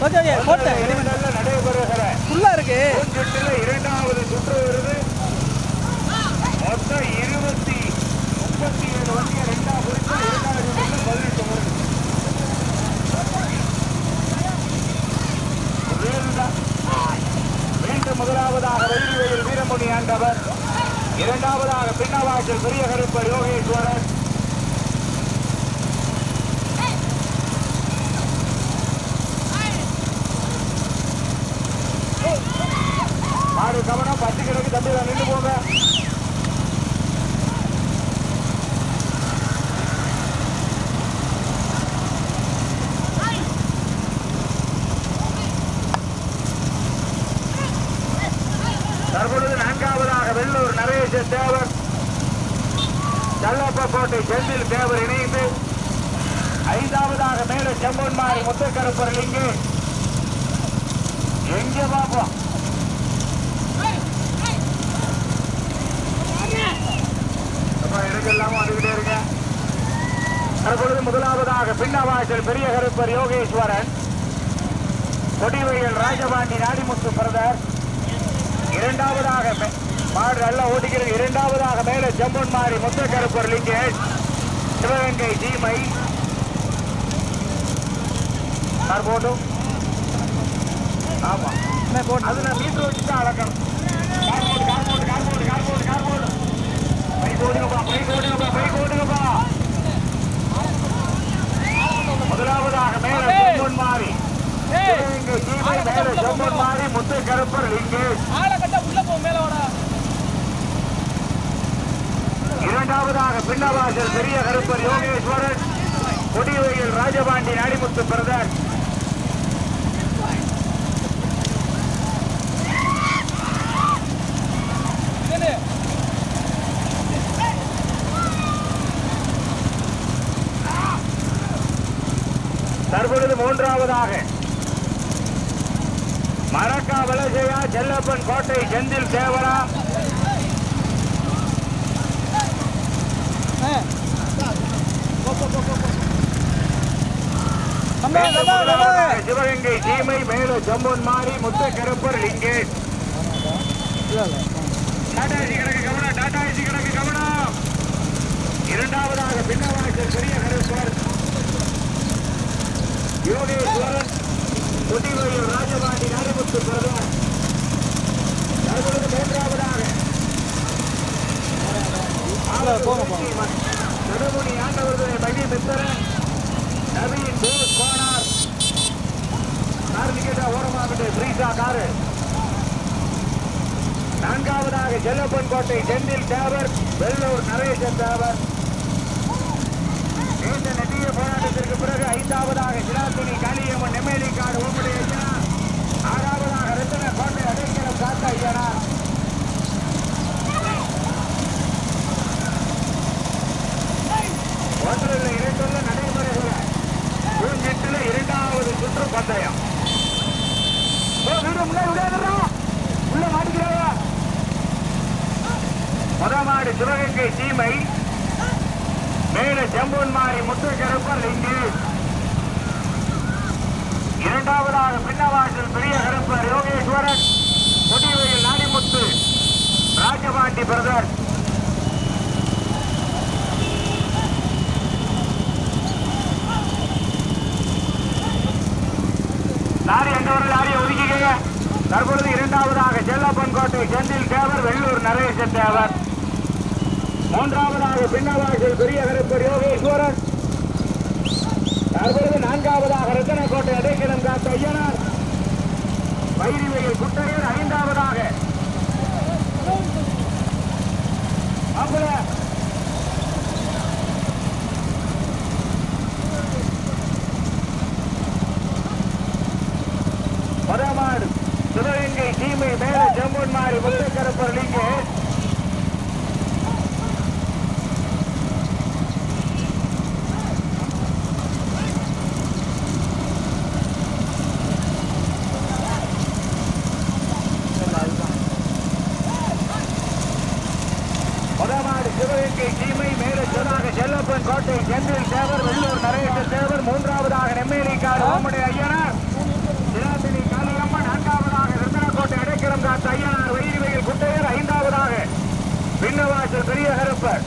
கொஞ்சம் இரண்டல்ல நடைபெறுகிற ஃபுல்லாக இருக்கு இரண்டாவது சுற்று வருது. மொத்தம் இருபத்தி முப்பத்தி ஏழு வண்டியை ரெண்டா குறித்து இரண்டாவது சுற்றுல பதினெட்டு வருது. மீண்டும் முதலாவதாக வெள்ளிவெயில் வீரமணி ஆண்டவர் இரண்டாவதாக பின்னவாசல் பெரிய கருப்பர் யோகேஸ்வரர் ஆறு கவனம் பத்து கிடக்கு தம்பி நின்று போங்க தற்பொழுது நான்காவதாக வெள்ளூர் நரேஷ தேவர் செல்லப்ப கோட்டை செந்தில் தேவர் இணைந்து ஐந்தாவதாக மேலே செம்பொன்மாரி முத்தக்கருப்பர் இங்கு எங்க பாப்போம் அப்பா, இடங்கெல்லாம் வந்துகிட்டே இருங்க தற்பொழுது முதலாவதாக பின்னவாசல் பெரிய கருப்பர் யோகேஸ்வரன் கொடிவையல் ராஜபாண்டி நாடிமுத்து பிரதர். இரண்டாவதாக மாடு நல்லா ஓட்டிக்கிறது. இரண்டாவதாக மேலே செம்பொன்மாரி முத்தக்கருப்பர் லிங்கேஷ் சிவகங்கை தீமை சார் போட்டும். ஆமா. என்ன போட்டு அதுல மீட்டர் வச்சு தான் அளக்கணும். கார் போடு கார் போடு கார் போடு கார் போடு கார் போடு. பைக் ஓடுங்கப்பா பைக் ஓடுங்கப்பா பைக் ஓடுங்கப்பா முதலாவதாக மேல செம்மன் மாறி செம்மன் முத்து கருப்பர் லிங்கேஷ் இரண்டாவதாக பின்னவாசல் பெரிய கருப்பர் யோகேஸ்வரன் கொடிவையில் ராஜபாண்டி நாடிமுத்து பிரதர் என்ன தற்பொழுது மூன்றாவதாக. மரக்கா வலசையா செல்லப்பன் கோட்டை செந்தில் தேவரா சிவகங்கை சீமை மேலு ஜம்பன் மாறி முத்த கருப்பர் லிங்கேஷ். டாடா ஏசி கிடக்கு கவனம் டாடா ஏசி கிடக்கு கவனம். இரண்டாவதாக பின்னவாசல் பெரிய கருப்பர் யோகேஸ்வரன் கொடிவையில் ராஜபாண்டி நாடிமுத்து பிரதர் தற்பொழுது மூன்றாவதாக. நடுமுனி ஆண்டவர்களை மகி மித்திரன் நவீன் போஸ் கோனார். கார் நிக்கெட்டா ஓரமாகிட்டு ஃப்ரீஸா காரு. நான்காவதாக செல்லப்பன் கோட்டை செந்தில் தேவர் வெள்ளூர் நரேசன் தேவர் நீண்ட நெடிய போராட்டத்திற்கு பிறகு ஐந்தாவதாக சிலாத்துணி காளியம்மன் நெம்மேலி காடு ஓம்படி ஐயனார் ஆறாவதாக ரத்தன கோட்டை அடைக்கலம் காத்த ஐயனார் ஒன்றில் இரண்டுள்ள நடைமுறைகள் பூஞ்செட்டில் இரண்டாவது சுற்று பந்தயம். ஓ, வீடு முன்னாடி விடாதடா. உள்ள மாட்டிக்கிறாயா? முதமாடு சிவகங்கை சீமை மேல செம்பூன் மாறி முத்துக்கருப்பர் இங்கு. இரண்டாவதாக பின்னவாசல் பெரிய கருப்பர் யோகேஸ்வரன் முடிவையில் நாடிமுத்து ராஜபாண்டி பிரதர். லாரி எந்தவரை லாரியை ஒதுக்கிக்கங்க? தற்பொழுது இரண்டாவதாக செல்லப்பன் கோட்டை செந்தில் தேவர் வெள்ளூர் நரேசன் தேவர். மூன்றாவதாக பின்னவாசல் பெரிய கருப்பர் யோகேஸ்வரன் தற்பொழுது நான்காவதாக ரத்தனக்கோட்டை அடைக்கலம் காத்த ஐயனார். வைரிவையில் குட்டையர் ஐந்தாவதாக நம்முடைய ஐயனார். திராசினி காளியம்மன் நான்காவதாக ரத்தனக்கோட்டை அடைக்கிறம் காத்த ஐயனார் வைரிவையில் குட்டையர் ஐந்தாவதாக. விண்ணவாசல் பெரிய கருப்பர்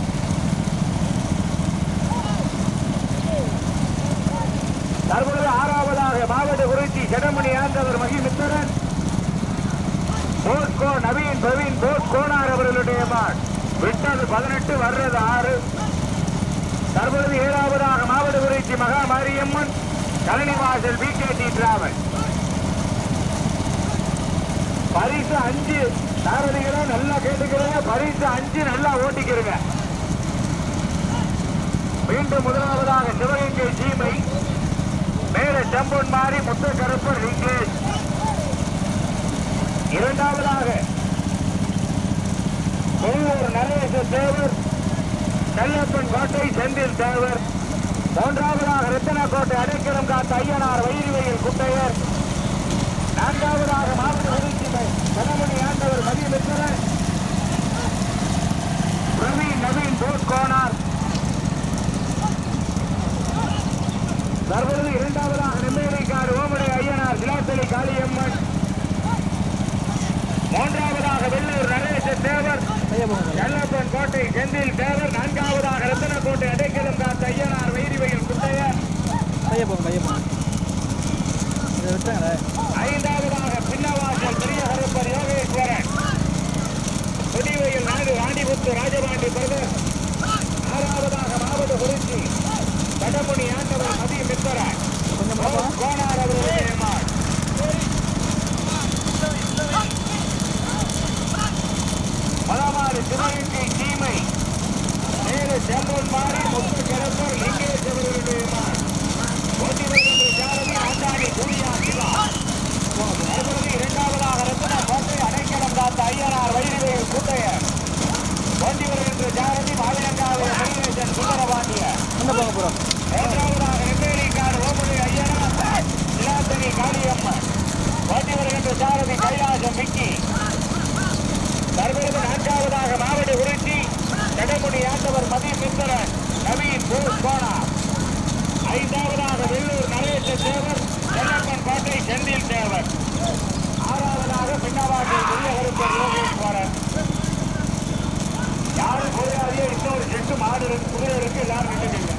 தற்பொழுது ஆறாவதாக மாவட்ட குறிச்சி செடமணி ஆண்டவர் மகிமித்திரன். போஸ்கோ நவீன் பிரவீன் போஸ் அவர்களுடைய மான். விட்டது பதினெட்டு வர்றது ஆறு. தற்பொழுது ஏழாவதாக மாவட்ட குறிச்சி மகா மாரியம்மன் கழனி வாசல் பி கே டிராவல் பரிசு அஞ்சு. சாரதிகளை நல்லா கேட்டுக்கிறீங்க. பரிசு அஞ்சு நல்லா ஓட்டிக்கிறீங்க. மீண்டும் முதலாவதாக சிவகங்கை சீமை. மேல செம்பன் மாறி முத்தக்கருப்பர் லிங்கேஷ் இரண்டாவதாக கொல்லூர் நரேச தேவர் கல்லப்பன் கோட்டை செந்தில் தேவர். மூன்றாவதாக ரத்தனக்கோட்டை அடைக்கலம் காத்த ஐயனார் வைரிவையில் குட்டையர். நான்காவதாக மாவட்ட உறுப்பினர் கனமணி ஆண்டவர் மதியமித்திரன் பிரவீன் நவீன் போட் கோனார். தற்பொழுது இரண்டாவதாக நெம்மேலிக்காடு ஓமடை ஐயனார் சிலாத்தலி காளியம்மன். மூன்றாவதாக வெள்ளூர் நரேச தேவர். எல்லப்பன் கோட்டை செந்தில் தேவர். நான்காவதாக ரத்தனக்கோட்டை அடைக்கலம் காத்த ஐயனார் வைரிவையில் குட்டையர். ஐந்தாவதாக பின்னவாசல் பெரிய கருப்பர் யோகேஸ்வரன். கொடிவையில் நாடு வாண்டிபுத்து ராஜபாண்டி பிரதர். ஆறாவதாக மாவட்ட குறிச்சி. கடமுனி ஆண்டவர் மதிய பார்ப்போம் கோனார் அவர்களுடைய மாட். பலமாறு சிவகங்கை சீமை மேலே செம்பொன் மாறி முத்து கிடப்பர் லிங்கேஷ் அவர்களுடைய மாட். ஓட்டி வருகின்ற ஜாரதி ஆண்டாடி சூர்யா சிவா தற்பொழுது இரண்டாவதாக ரத்ன கோட்டை அடைக்கலம் காத்த ஐயனார் வைரவேல் கூட்டையர் ஓட்டி வருகின்ற ஜாரதி மாவிலங்காவு மணிகேசன் சுந்தரபாண்டியர் எங்கே போங்க ப்ரோ மூன்றாவதாக நெம்மேலிக்காடு ஓமடி ஐயனார் இலாத்தனி காளியம்மன் ஓட்டி வருகின்ற சாரதி கைலாசம் விக்கி தற்பொழுது நான்காவதாக மாவட்ட உருட்டி கடமுடி ஆண்டவர் மதிய மித்திரன் நவீன் போஸ் கோனா ஐந்தாவதாக வெள்ளூர் நரேஷ தேவர் செல்லப்பன் கோட்டை செந்தில் தேவர். ஆறாவதாக பின்னவாட்டில் பெரிய யோகேஸ்வரன். யாரும் போயாதே இன்னொரு செட்டு மாடு இருக்கு குதிரை இருக்கு எல்லாரும் நின்றுங்க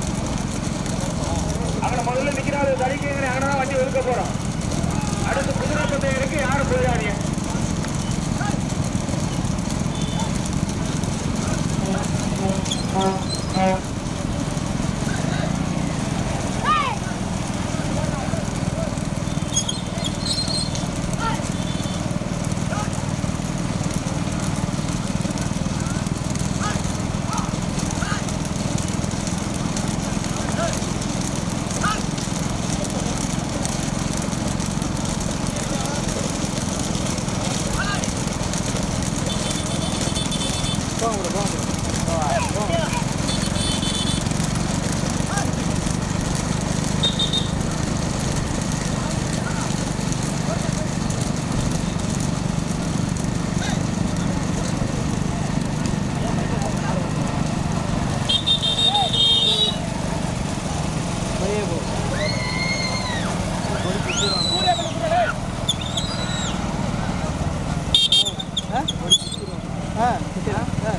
முதல்ல நிற்கிறாரு தடிக்கீங்க அங்கே வண்டி ஒதுக்க போறோம். அடுத்து குதிரை பந்தயம் இருக்கு யாரும் போயிடாதீங்க போங்க ப்ரோ போங்க ப்ரோ போங்க பையே போ ஆ ஆ சரி ஆ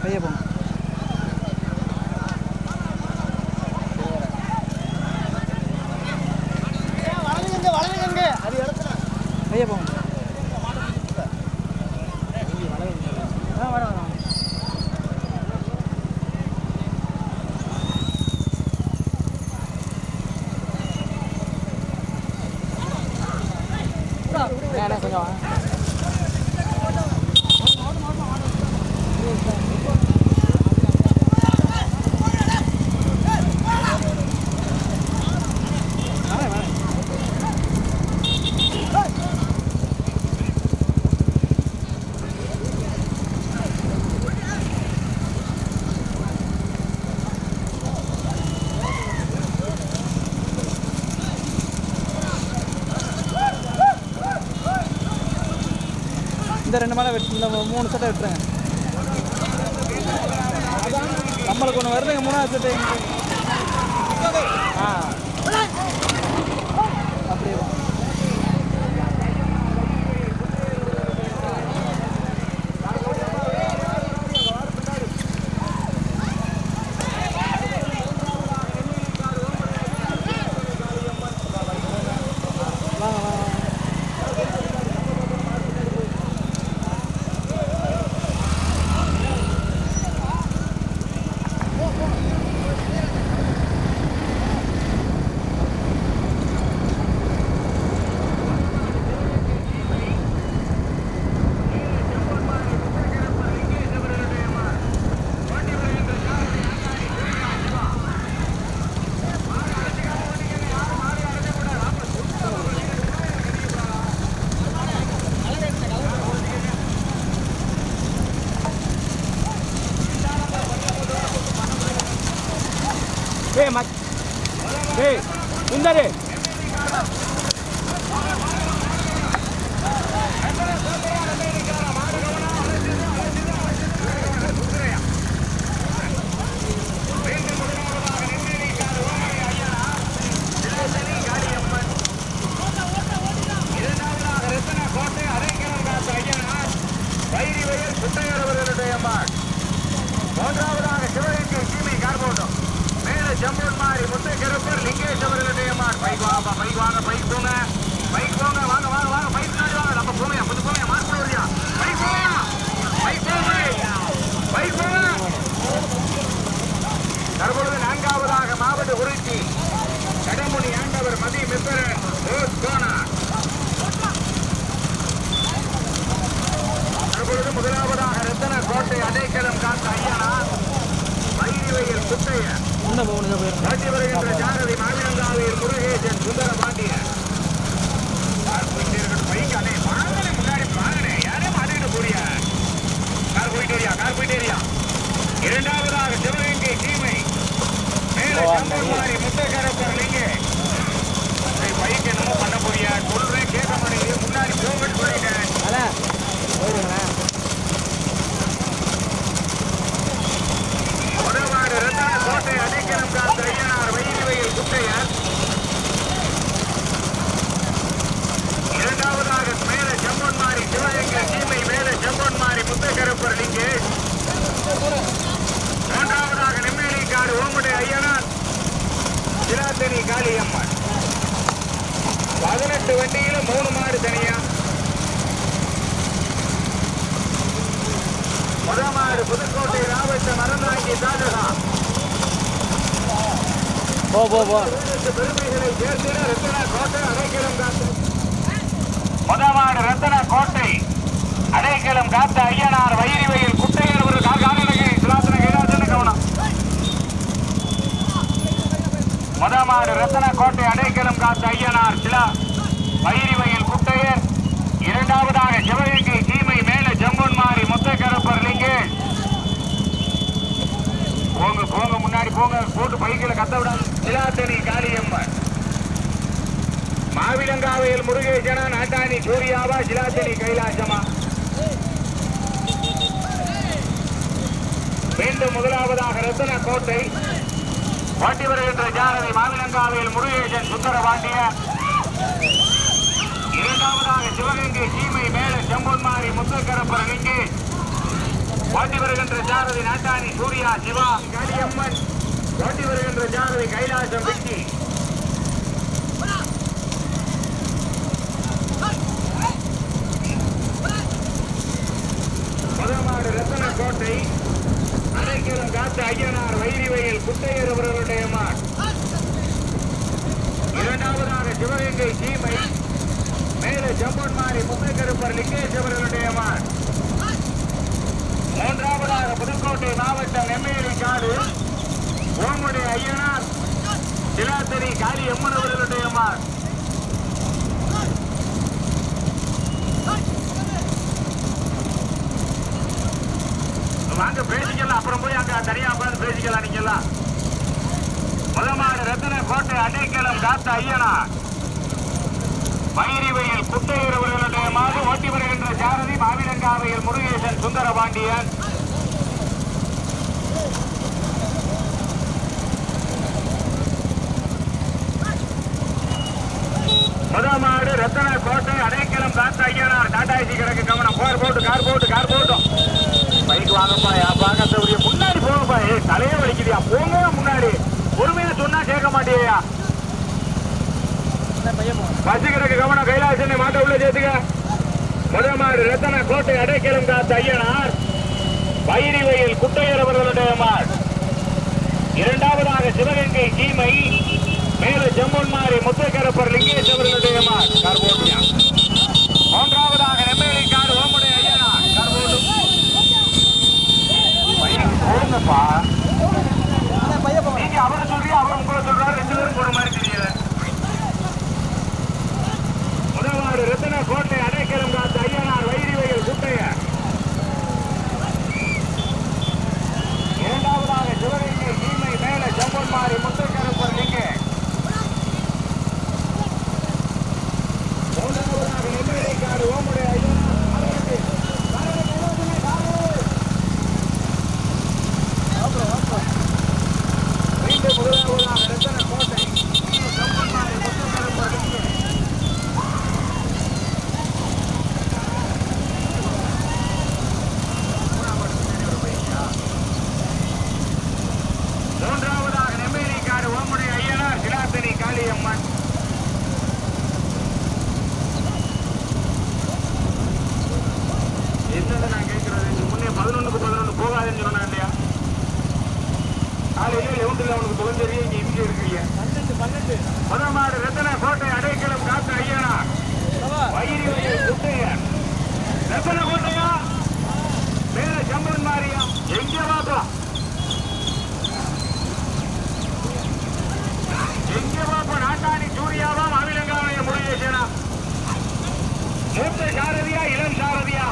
பையே போங்க வளருங்க வளருங்க அது இடத்துல பையே போங்க ஆ வர வர கொஞ்சம் வாங்க. வரேன், வரேன். இந்த ரெண்டு மேலே வெட்டு இந்த மூணு சட்டை வெட்டுறேங்க நம்மளுக்கு ஒன்று வருதுங்க மூணாவது சட்டை. ஆ. রে போகணும் போயிருந்தேன் ஓட்டி வருகின்ற ஜாரதி மாவிலங்காவில் முருகேசன் சுந்தர பாண்டியன் பைக் அண்ணே வாங்கனே முன்னாடி வாங்கனே யாரே மாட்டிட்டு போறியா கார் போயிட்டு வரியா கார் போயிட்டு வரியா இரண்டாவதாக சிவகங்கை சீமை மேல ஓ, சம்பூர்மாரி முத்தகரப்பர் நீங்க பைக் என்னமோ பண்ண போறியா சொல்றேன் கேட்க மாட்டேங்குது முன்னாடி போகட்டு சொல்லிட்டேன் அண்ணா போயிருங்கண்ணா முதல்வாடு ரத்தன கோட்டை அடைக்கலம் காத்த ஐயனார் வைகவையில் குட்டையர் இரண்டாவதாக மேல செம்பொன்மாரி சிவகங்கை சீமை மேல செம்பொன்மாரி முத்தகரப்பர் லிங்கேஷ் மூன்றாவதாக நெம்மேலி காடு ஓமுடை ஐயனார் சிலாத்தனி காளியம்மன் பதினெட்டு வண்டியில மூணு மாடு தனியா முதல் மாடு புதுக்கோட்டை ராவட்ட மரந்தாங்கி தாஜகா போ போ போ. பெருமைகளை சேர்த்திட ரத்தன கோட்டை அடைக்கலம் காத்து. முதமாடு ரத்தன கோட்டை அடைக்கலம் காத்த ஐயனார் வைரிவையில் குட்டையர் ஒரு காகானகை சுலாசன கைலாசன கவனம். முதமாடு ரத்தன கோட்டை அடைக்கலம் காத்த ஐயனார் சிலா வைரிவையில் குட்டையர். இரண்டாவதாக சிவகங்கை ஜம்பன்மாரி முத்தக்கரப்பர் போங்க போங்க முன்னாடி போங்க. போட்டு பைக்கில் கத்த விடாது. சிலாத்தனி காளியம்மன். மாவிலங்காவையில் முருகேசனா நாட்டாணி சூர்யாவா சிலாத்தனி கைலாசமா. மீண்டும் முதலாவதாக ரத்தன கோட்டை வாட்டி வருகின்ற ஜாரதி மாவிலங்காவையில் முருகேசன் சுந்தர பாண்டிய இரண்டாவதாக சிவகங்கை சீமை மேல செம்பொன்மாரி முத்துக்கரப்பர் லிங்கே ஓட்டி வருகின்ற ஜாரதி நாட்டாணி சூர்யா சிவா. காளியம்மன் ஓட்டி வருகின்ற ஜாரதி கைலாசம் விக்கி முதமாடு ரத்தன கோட்டை அடைக்கலம் காத்த ஐயனார் வைரிவையில் குட்டையர் அவர்களுடைய மாட் இரண்டாவதாக சிவகங்கை சீமை மேலே ஜம்பன்மாரி முத்தைக்கருப்பர் லிங்கேஷ் அவர்களுடைய மாட் மூன்றாவதாக புதுக்கோட்டை மாவட்டம் நெம்மேலி காடு. ஓமுடைய ஐயனார் சிலாத்தரி காளி எம்மன் அவர்களுடைய மாட் வாங்க பேசிக்கலாம். அப்புறம் போய் அங்க தனியா பார்த்து பேசிக்கலாம் நீங்கெல்லாம். முதமாடு ரத்தின கோட்டை அடைக்கலம் காத்த ஐயனா மயிரிவையில் குட்டையூர் அவர்களுடைய மாடு ஓட்டி வருகின்ற ஜாரதி மாவிலங்காவையில் முருகேசன் சுந்தரபாண்டியன். முதமாடு ரத்தன கோட்டை அடைக்கலம் காத்த ஐயனார் டாட்டாசி கிடக்கு கவனம். போர் போட்டு கார் போட்டு கார் போட்டும். பைக் வாங்கப்பா என் முன்னாடி போங்கப்பா. ஏ தலையே வலிக்குதியா? போங்க முன்னாடி. பொறுமையில சொன்னா கேட்க மாட்டேயா அண்ணா கவனம் கைலாசனை மாட்ட உள்ள சேர்த்துக்க முதமாடு ரத்தன கோட்டை அடைக்கலம் காத்த ஐயனார் வைரிவையில் வயல் குட்டையரவர்களுடைய இரண்டாவதாக சிவகங்கை சீமை மேல ஜம்பன்மாரி முத்தைக்கரப்பர் லிங்கேஸ்வரனுடைய அவர்களுடைய கார்போட்டியா மூன்றாவதாக நெம்மேலி கார் ஓமுடைய ஐயனார். கார்போட்டு போங்கப்பா. பையன் நீங்க அவரை சொல்றீங்க அவர் உங்களை சொல்றாரு ரெண்டு பேரும் போற மாதிரி தெரியல ரத்தின கோட்டை அடைக்கலம் காத்த ஐயனார் வைரி குட்டைய. இரண்டாவதாக சிவகங்கை சீமை மேல ஜம்பன்மாரி என்னென்ன நான் கேட்கறது முன்னே பதினொன்றுக்கு பதினொன்று போகாதேன்னு சொன்னாங்க இல்லையா? காலையில் எவுண்டில் அவனுக்கு தொலைஞ்சறிய இங்கே இங்கே இருக்கிறீங்க. பன்னெண்டு பன்னெண்டு. முதமாடு ரத்தன கோட்டை அடைக்கலம் காத்த ஐயனா வயிறு வயிறு குட்டையன் ரத்தன கோட்டையா? மேல ஜம்பன் மாரியா? எங்கே பார்க்கலாம் எங்கே பார்ப்போம் நாட்டாணி சூரியாவாம் அவிலங்காவுடைய முருகேசனா. மூத்த சாரதியா இளம் சாரதியா?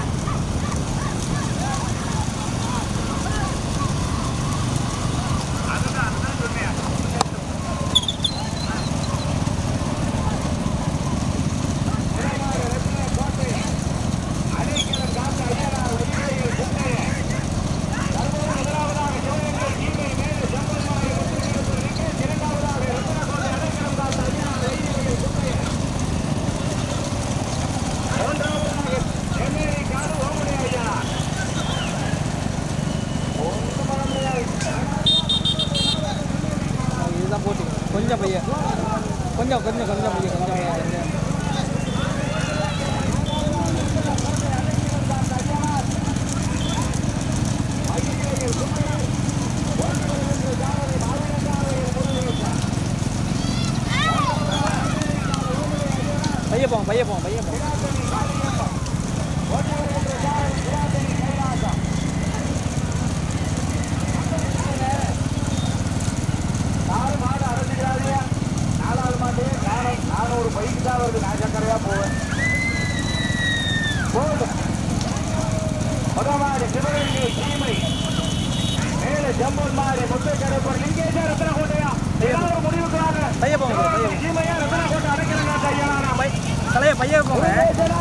பையன்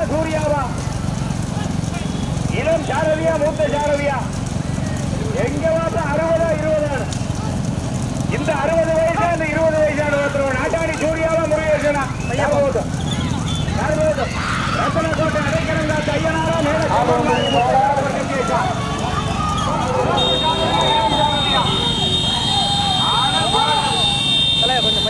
சூர்யாவா இளம் சாரதியா மூத்த சாரதியா எங்க பார்த்தா அறுபதா இருபதா இந்த அறுபது வயசா இந்த இருபது வயசான ஒருத்தர் நாட்டாடி சூர்யாவா முருகேசனா? ஐயா போதும் யார் போதும் ரத்தன கோட்டை அடைக்கணும் தான் ஐயனாரா மேலே கொஞ்சம்